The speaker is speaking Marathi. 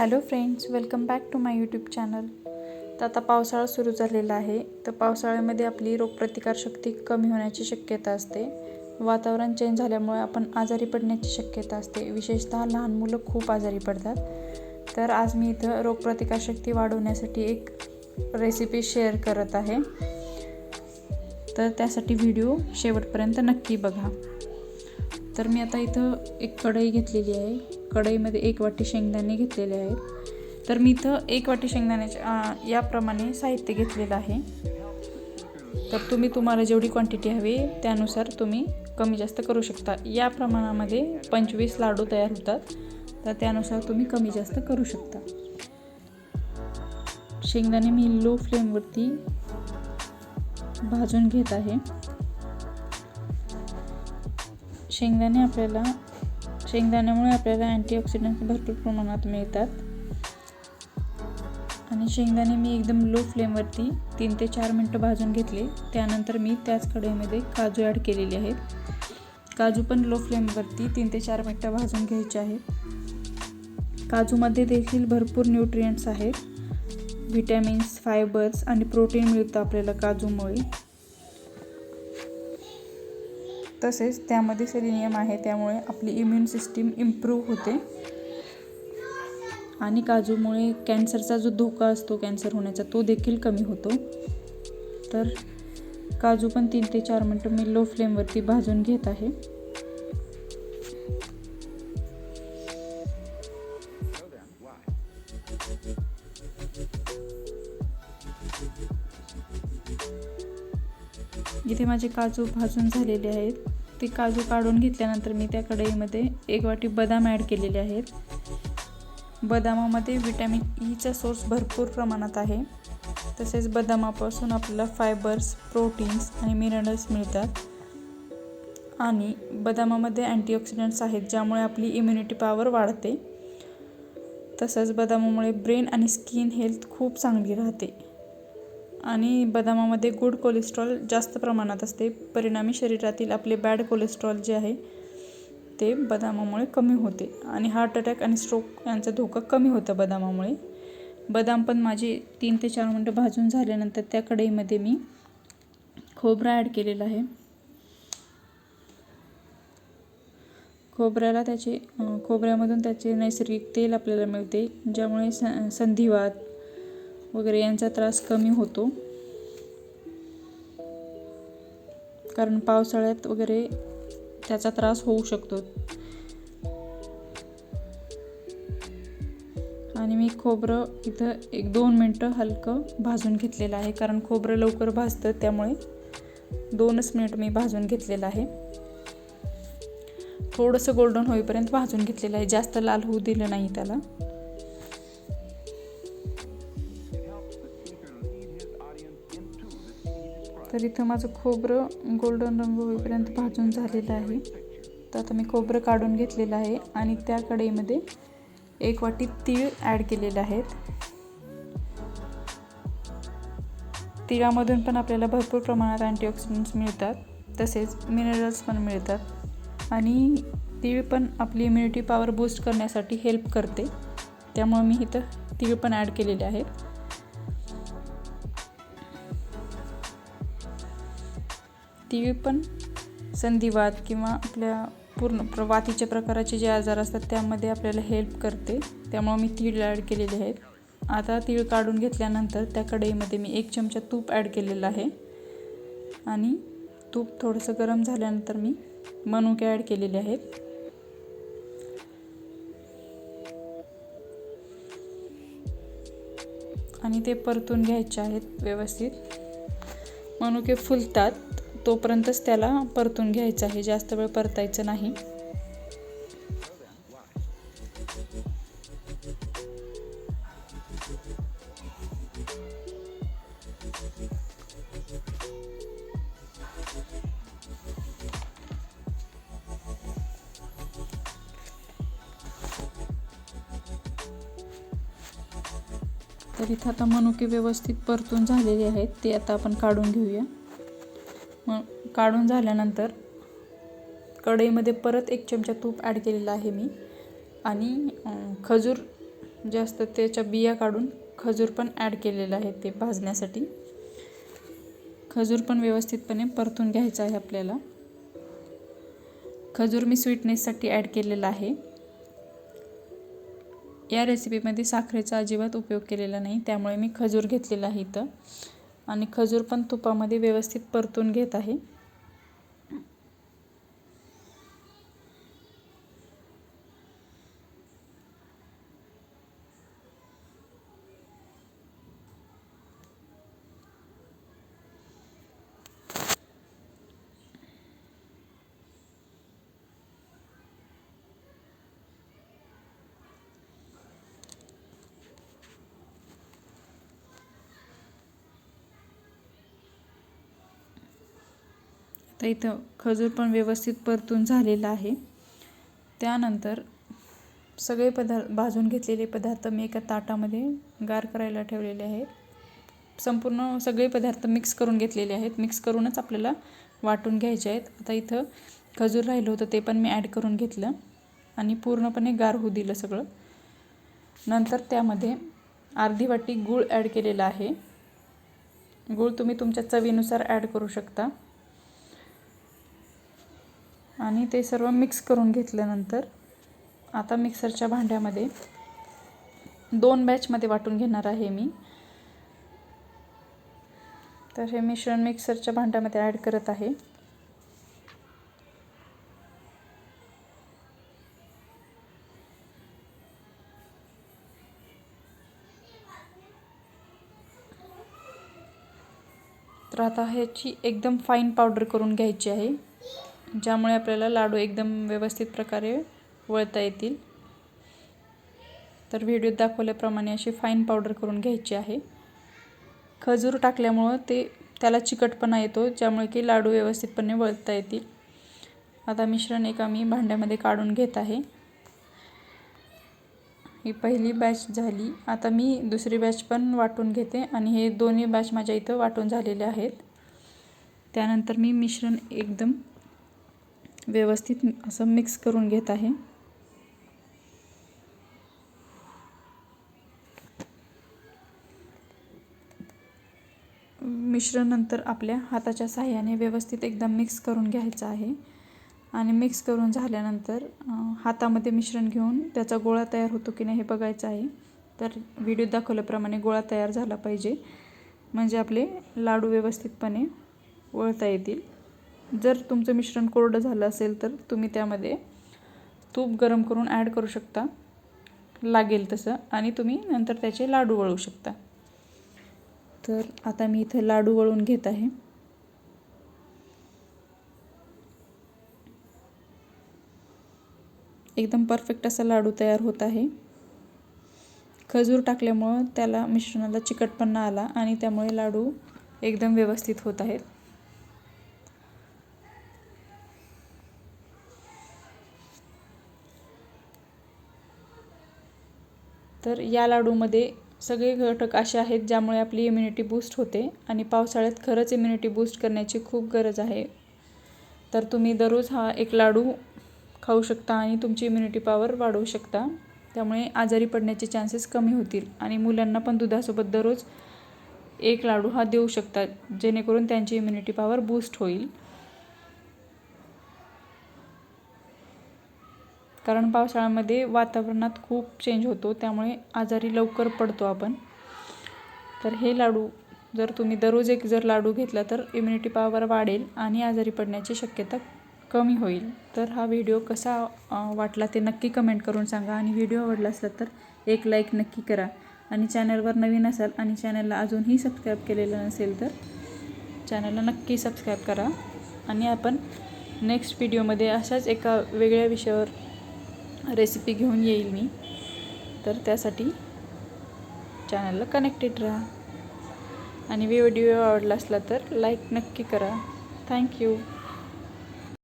Hello friends welcome back to my YouTube channel. तर आता पावसाळा सुरू झालेला आहे. तर पावसाळ्यामध्ये आपली रोगप्रतिकारशक्ती कमी होण्याची शक्यता असते. वातावरण चेंज झाल्यामुळे आपण आजारी पडण्याची शक्यता असते. विशेषतः लहान मुलं खूप आजारी पडतात. तर आज मी इथं रोगप्रतिकारशक्ती वाढवण्यासाठी एक रेसिपी शेअर करत आहे. तर त्यासाठी व्हिडिओ शेवटपर्यंत नक्की बघा. तर मी आता इथं एक कढई घेतलेली आहे. कढईमध्ये एक वाटी शेंगदाणे घेतलेले आहेत. तर मी इथं एक वाटी शेंगदाण्याच्या याप्रमाणे साहित्य घेतलेलं आहे. तर तुम्ही तुम्हाला जेवढी क्वांटिटी हवी त्यानुसार तुम्ही कमी जास्त करू शकता. या प्रमाणामध्ये पंचवीस लाडू तयार होतात. तर त्यानुसार तुम्ही कमी जास्त करू शकता. शेंगदाणे मी लो फ्लेमवरती भाजून घेत आहे. शेंगदाणे आपल्याला शेंगदाण्यामुळे आपल्याला अँटीऑक्सिडंट भरपूर प्रमाणात मिळतात. आणि शेंगदाणे मी एकदम लो फ्लेमवरती तीन ते चार मिनटं भाजून घेतले. त्यानंतर मी त्याच कढईमध्ये काजू ॲड केलेले आहेत. काजू पण लो फ्लेमवरती तीन ते चार मिनटं भाजून घ्यायचे आहेत. काजूमध्ये देखील भरपूर न्यूट्रियंट्स आहेत. व्हिटॅमिन्स फायबर्स आणि प्रोटीन मिळतं आपल्याला काजूमुळे. तसेच त्यामध्ये सेलिनियम आहे त्यामुळे आपली इम्युन सिस्टीम इम्प्रूव्ह होते. आणि काजूमुळे कॅन्सरचा जो धोका असतो कॅन्सर होण्याचा तो देखील कमी होतो. तर काजू पण तीन ते चार मिनटं मी लो फ्लेमवरती भाजून घेत आहे. इथे माझे काजू भाजून झालेले आहेत. ते काजू काढून घेतल्यानंतर मी त्या कढईमध्ये एक वाटी बदाम ॲड केलेले आहेत. बदामामध्ये विटॅमिन ईचा सोर्स भरपूर प्रमाणात आहे. तसेच बदामापासून आपल्याला फायबर्स प्रोटीन्स आणि मिनरल्स मिळतात. आणि बदामामध्ये अँटीऑक्सिडंट्स आहेत ज्यामुळे आपली इम्युनिटी पॉवर वाढते. तसंच बदामामुळे ब्रेन आणि स्किन हेल्थ खूप चांगली राहते. आणि बदामामध्ये गुड कोलेस्ट्रॉल जास्त प्रमाणात असते. परिणामी शरीरातील आपले बॅड कोलेस्ट्रॉल जे आहे ते बदामामुळे कमी होते. आणि हार्ट अटॅक आणि स्ट्रोक यांचा धोका कमी होतं बदामामुळे. बदाम पण माझे तीन ते चार मिनटं भाजून झाल्यानंतर त्या कढईमध्ये मी खोबरा ॲड केलेला आहे. खोबऱ्याला त्याचे खोबऱ्यामधून त्याचे नैसर्गिक तेल आपल्याला मिळते ज्यामुळे स संधिवात वगैरे यांचा त्रास कमी होतो. कारण पावसाळ्यात वगैरे त्याचा त्रास होऊ शकतो. आणि मी खोबरं इथं एक दोन मिनटं हलकं भाजून घेतलेलं आहे. कारण खोबरं लवकर भाजतं त्यामुळे दोनच मिनिट मी भाजून घेतलेलं आहे. थोडंसं गोल्डन होईपर्यंत भाजून घेतलेलं आहे. जास्त लाल होऊ दिलं नाही त्याला. तर इथं माझं खोबरं गोल्डन रंग होईपर्यंत भाजून झालेलं आहे. तर आता मी खोबरं काढून घेतलेलं आहे आणि त्या कढईमध्ये एक वाटी तीळ ॲड केलेले आहेत तिळामधून पण आपल्याला भरपूर प्रमाणात अँटीऑक्सिडंट्स मिळतात तसेच मिनरल्स पण मिळतात. आणि तीळ पण आपली इम्युनिटी पॉवर बूस्ट करण्यासाठी हेल्प करते. त्यामुळे मी इथं तीळ पण ॲड केलेले आहेत ती पण संधिवात किंवा आपल्या पूर्ण प्र वातीच्या प्रकाराचे जे आजार असतात त्यामध्ये आपल्याला हेल्प करते. त्यामुळं मी तीळ ॲड केलेले आहेत. आता तीळ काढून घेतल्यानंतर त्या कढईमध्ये मी एक चमचा तूप ॲड केलेलं आहे. आणि तूप थोडंसं गरम झाल्यानंतर मी मनुके ॲड केलेले आहेत. आणि ते परतून घ्यायचे आहेत व्यवस्थित. मनुके फुलतात. तोपर्यंतच त्याला परतून घ्यायचं आहे. जास्त वेळ परतायचं नाही. तर इथं आता मनुके व्यवस्थित परतून झालेले आहेत. ते आता आपण काढून घेऊया. मग काढून झाल्यानंतर कढईमध्ये परत एक चमचा तूप ॲड केलेला आहे मी. आणि खजूर जास्त त्याच्या बिया काढून खजूर पण ॲड केलेलं आहे ते भाजण्यासाठी. खजूर पण व्यवस्थितपणे परतून घ्यायचं आहे आपल्याला. खजूर मी स्वीटनेससाठी ॲड केलेला आहे. या रेसिपीमध्ये साखरेचा अजिबात उपयोग केलेला नाही त्यामुळे मी खजूर घेतलेला आहे इथं. आणि खजूर पण तुपामध्ये व्यवस्थित परतून घेत आहे. तर इथं खजूर पण व्यवस्थित परतून झालेला आहे. त्यानंतर सगळे पदार्थ भाजून घेतलेले पदार्थ मी एका ताटामध्ये गार करायला ठेवलेले आहेत. संपूर्ण सगळे पदार्थ मिक्स करून घेतलेले आहेत. मिक्स करूनच आपल्याला वाटून घ्यायचे आहेत. आता इथं खजूर राहिलं होतं ते पण मी ॲड करून घेतलं आणि पूर्णपणे गार होऊ दिलं सगळं. नंतर त्यामध्ये अर्धी वाटी गूळ ॲड केलेला आहे. गूळ तुम्ही तुमच्या चवीनुसार ॲड करू शकता. आणि ते सर्व मिक्स करून घेतल्यानंतर आता मिक्सरच्या भांड्यामध्ये दोन बॅचमध्ये वाटून घेणार आहे मी. तर हे मिश्रण मिक्सरच्या भांड्यामध्ये ॲड करत आहे. तर आता ह्याची एकदम फाईन पावडर करून घ्यायची आहे. ज्यामुळे आपल्याला लाडू एकदम व्यवस्थित प्रकारे वळता येतील. तर व्हिडिओत दाखवल्याप्रमाणे अशी फाईन पावडर करून घ्यायची आहे. खजूर टाकल्यामुळं ते त्याला चिकटपणा येतो ज्यामुळे की लाडू व्यवस्थितपणे वळता येतील. आता मिश्रण एका मी भांड्यामध्ये काढून घेत आहे. ही पहिली बॅच झाली. आता मी दुसरी बॅच पण वाटून घेते आणि हे दोन्ही बॅच माझ्या इथं वाटून झालेले आहेत. त्यानंतर मी मिश्रण एकदम व्यवस्थित असं मिक्स करून घेत आहे. मिश्रण नंतर आपल्या हाताच्या साह्याने व्यवस्थित एकदम मिक्स करून घ्यायचं आहे. आणि मिक्स करून झाल्यानंतर हातामध्ये मिश्रण घेऊन त्याचा गोळा तयार होतो की नाही हे बघायचं आहे. तर व्हिडिओ दाखवल्याप्रमाणे गोळा तयार झाला पाहिजे. म्हणजे आपले लाडू व्यवस्थितपणे वळता येतील. जर तुमचं मिश्रण कोरडं झालं असेल तर तुम्ही त्यामध्ये तूप गरम करून ॲड करू शकता. लागेल तसं. आणि तुम्ही नंतर त्याचे लाडू वळू शकता. तर आता मी इथं लाडू वळून घेत आहे. एकदम परफेक्ट असा लाडू तयार होत आहे. खजूर टाकल्यामुळं त्याला मिश्रणाला चिकटपणा आला आणि त्यामुळे लाडू एकदम व्यवस्थित होत आहेत. तर या लाडूमध्ये सगळे घटक असे आहेत ज्यामुळे आपली इम्युनिटी बूस्ट होते आणि पावसाळ्यात खरंच इम्युनिटी बूस्ट करण्याची खूप गरज आहे. तर तुम्ही दररोज हा एक लाडू खाऊ शकता आणि तुमची इम्युनिटी पॉवर वाढवू शकता. त्यामुळे आजारी पडण्याचे चान्सेस कमी होतील आणि मुलांना पण दुधासोबत दररोज एक लाडू हा देऊ शकता जेणेकरून त्यांची इम्युनिटी पॉवर बूस्ट होईल. कारण पावसाळ्यामध्ये वातावरणात खूप चेंज होतो त्यामुळे आजारी लवकर पडतो आपण. तर हे लाडू जर तुम्ही दररोज एक जर लाडू घेतला तर इम्युनिटी पॉवर वाढेल आणि आजारी पडण्याची शक्यता कमी होईल. तर हा व्हिडिओ कसा वाटला ते नक्की कमेंट करून सांगा आणि व्हिडिओ आवडला असला तर एक लाईक नक्की करा. आणि चॅनलवर नवीन असाल आणि चॅनलला अजूनही सबस्क्राईब केलेलं नसेल तर चॅनलला नक्की सबस्क्राईब करा. आणि आपण नेक्स्ट व्हिडिओमध्ये अशाच एका वेगळ्या विषयावर रेसिपी घेऊन येईल मी. तर त्यासाठी चॅनलला कनेक्टेड राहा. आणि व्हिडिओ आवडला असला तर लाईक नक्की करा. थँक्यू